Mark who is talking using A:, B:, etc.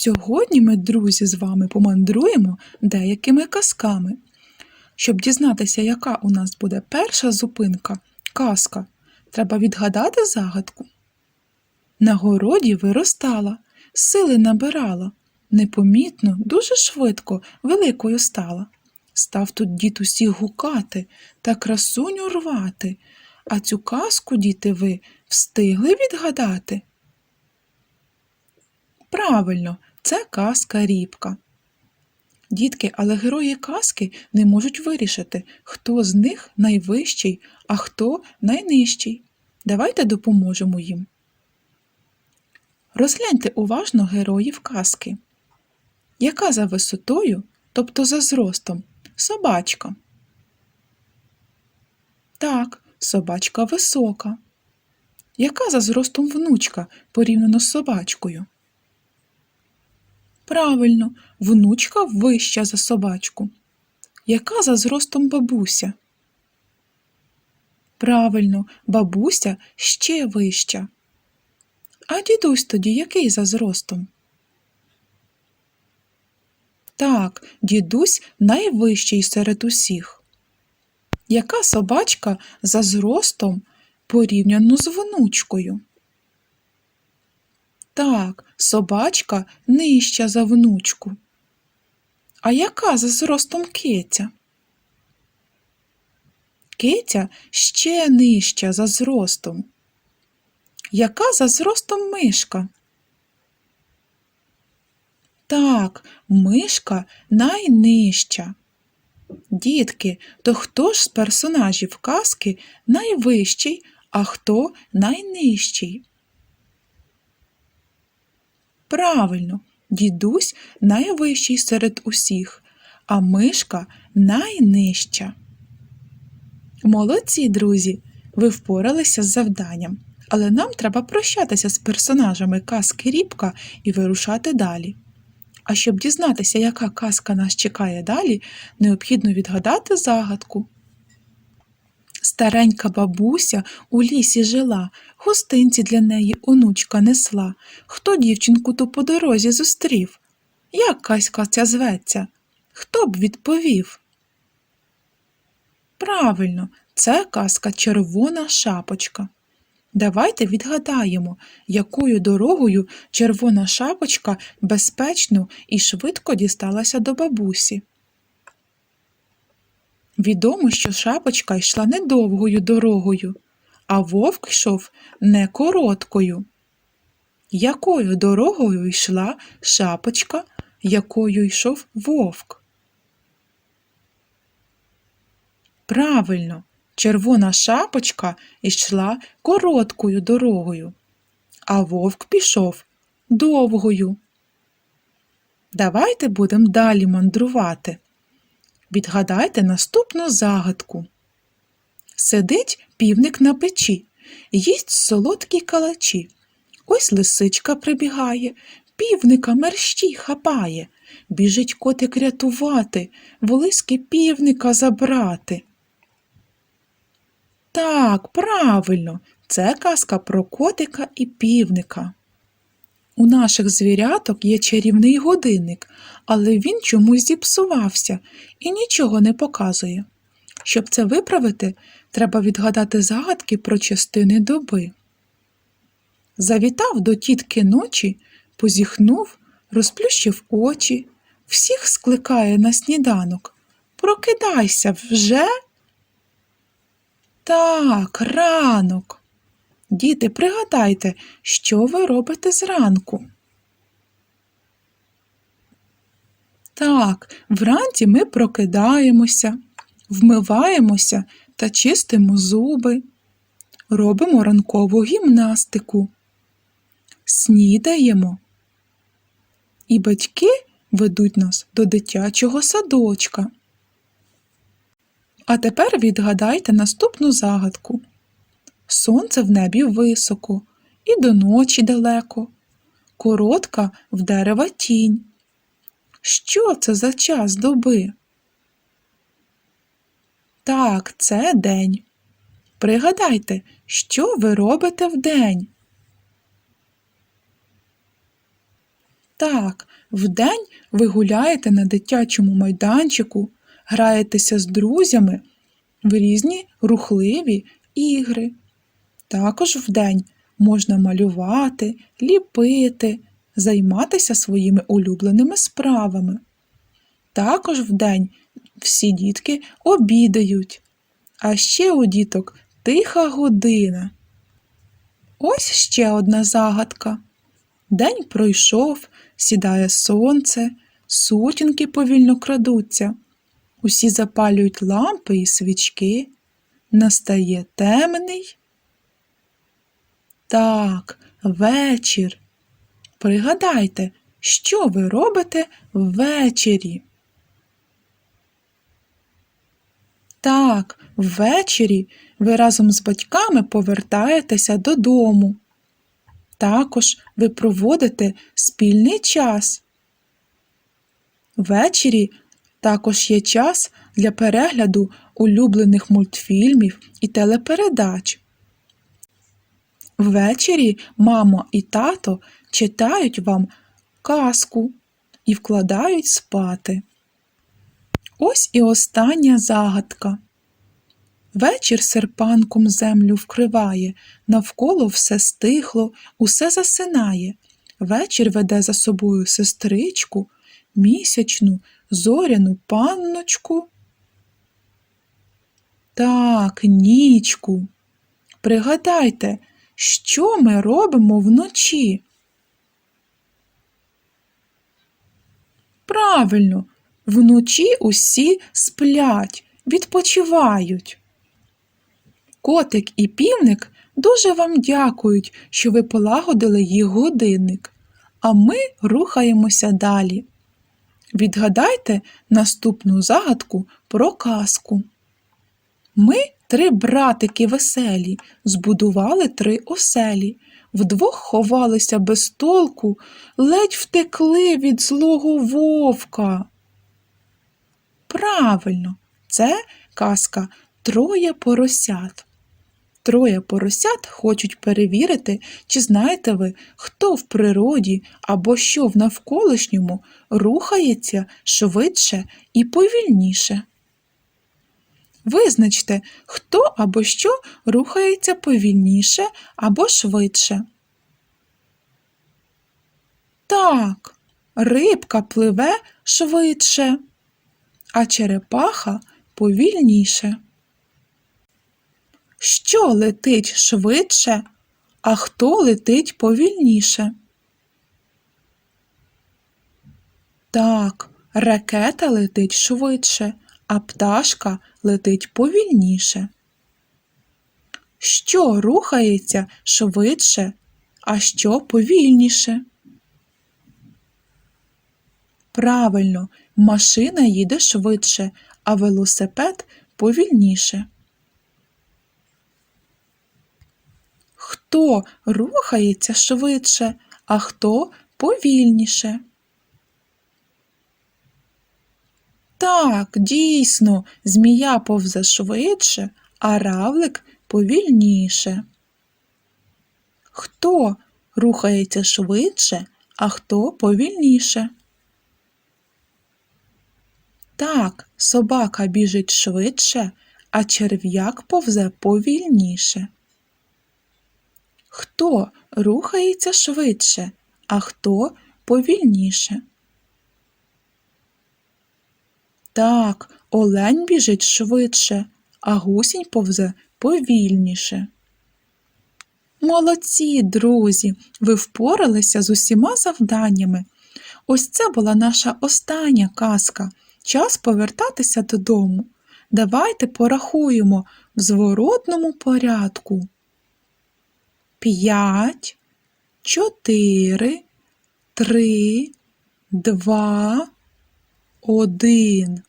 A: Сьогодні ми, друзі, з вами помандруємо деякими казками. Щоб дізнатися, яка у нас буде перша зупинка, казка, треба відгадати загадку. На городі виростала, сили набирала, непомітно, дуже швидко, великою стала. Став тут дід усіх гукати та красуню рвати. А цю казку, діти, ви встигли відгадати? Правильно, це казка Рібка. Дітки, але герої казки не можуть вирішити, хто з них найвищий, а хто найнижчий. Давайте допоможемо їм. Розгляньте уважно героїв казки. Яка за висотою, тобто за зростом, собачка? Так, собачка висока. Яка за зростом внучка порівняно з собачкою? Правильно, внучка вища за собачку. Яка за зростом бабуся? Правильно, бабуся ще вища. А дідусь тоді який за зростом? Так, дідусь найвищий серед усіх. Яка собачка за зростом порівняно з внучкою? Так, собачка нижча за внучку. А яка за зростом киця? Киця ще нижча за зростом. Яка за зростом мишка? Так, мишка найнижча. Дітки, то хто ж з персонажів казки найвищий, а хто найнижчий? Правильно, дідусь найвищий серед усіх, а мишка найнижча. Молодці, друзі, ви впоралися з завданням, але нам треба прощатися з персонажами казки Рібка і вирушати далі. А щоб дізнатися, яка казка нас чекає далі, необхідно відгадати загадку. Старенька бабуся у лісі жила, гостинці для неї онучка несла. Хто дівчинку ту по дорозі зустрів? Як казка ця зветься? Хто б відповів? Правильно, це казка Червона шапочка. Давайте відгадаємо, якою дорогою червона шапочка безпечно і швидко дісталася до бабусі. Відомо, що шапочка йшла недовгою дорогою, а вовк йшов не короткою. Якою дорогою йшла шапочка, якою йшов вовк? Правильно, червона шапочка йшла короткою дорогою, а вовк пішов довгою. Давайте будемо далі мандрувати. Відгадайте наступну загадку. Сидить півник на печі, їсть солодкі калачі. Ось лисичка прибігає, півника мерщій хапає. Біжить котик рятувати, волиски півника забрати. Так, правильно, це казка про котика і півника. У наших звіряток є чарівний годинник, але він чомусь зіпсувався і нічого не показує. Щоб це виправити, треба відгадати загадки про частини доби. Завітав до тітки ночі, позіхнув, розплющив очі, всіх скликає на сніданок. Прокидайся вже. Так, ранок. Діти, пригадайте, що ви робите зранку. Так, вранці ми прокидаємося, вмиваємося та чистимо зуби, робимо ранкову гімнастику, снідаємо. І батьки ведуть нас до дитячого садочка. А тепер відгадайте наступну загадку. Сонце в небі високо, і до ночі далеко, коротка в дерева тінь. Що це за час доби? Так, це день. Пригадайте, що ви робите вдень? Так, вдень ви гуляєте на дитячому майданчику, граєтеся з друзями в різні рухливі ігри. Також вдень можна малювати, ліпити, займатися своїми улюбленими справами. Також вдень всі дітки обідають, а ще у діток тиха година. Ось ще одна загадка. День пройшов, сідає сонце, сутінки повільно крадуться. Усі запалюють лампи і свічки. Настає темний. Так, вечір. Пригадайте, що ви робите ввечері? Так, ввечері ви разом з батьками повертаєтеся додому. Також ви проводите спільний час. Ввечері також є час для перегляду улюблених мультфільмів і телепередач. Ввечері мама і тато читають вам казку і вкладають спати. Ось і остання загадка. Вечір серпанком землю вкриває, навколо все стихло, усе засинає. Вечір веде за собою сестричку, місячну, зоряну панночку. Так, нічку. Пригадайте, що ми робимо вночі? Правильно, вночі усі сплять, відпочивають. Котик і півник дуже вам дякують, що ви полагодили їх годинник, а ми рухаємося далі. Відгадайте наступну загадку про казку. Ми три братики веселі, збудували три оселі, вдвох ховалися без толку, ледь втекли від злого вовка. Правильно, це казка Троє поросят. Троє поросят хочуть перевірити, чи знаєте ви, хто в природі або що в навколишньому рухається швидше і повільніше. Визначте, хто або що рухається повільніше або швидше. Так, рибка пливе швидше, а черепаха повільніше. Що летить швидше, а хто летить повільніше? Так, ракета летить швидше, а пташка летить повільніше. Що рухається швидше, а що повільніше? Правильно, машина їде швидше, а велосипед повільніше. Хто рухається швидше, а хто повільніше? Так, дійсно, змія повзе швидше, а равлик повільніше. Хто рухається швидше, а хто повільніше? Так, собака біжить швидше, а черв'як повзе повільніше. Хто рухається швидше, а хто повільніше? Так, олень біжить швидше, а гусінь повзе повільніше. Молодці, друзі! Ви впоралися з усіма завданнями. Ось це була наша остання казка. Час повертатися додому. Давайте порахуємо в зворотному порядку. П'ять, чотири, три, два, один.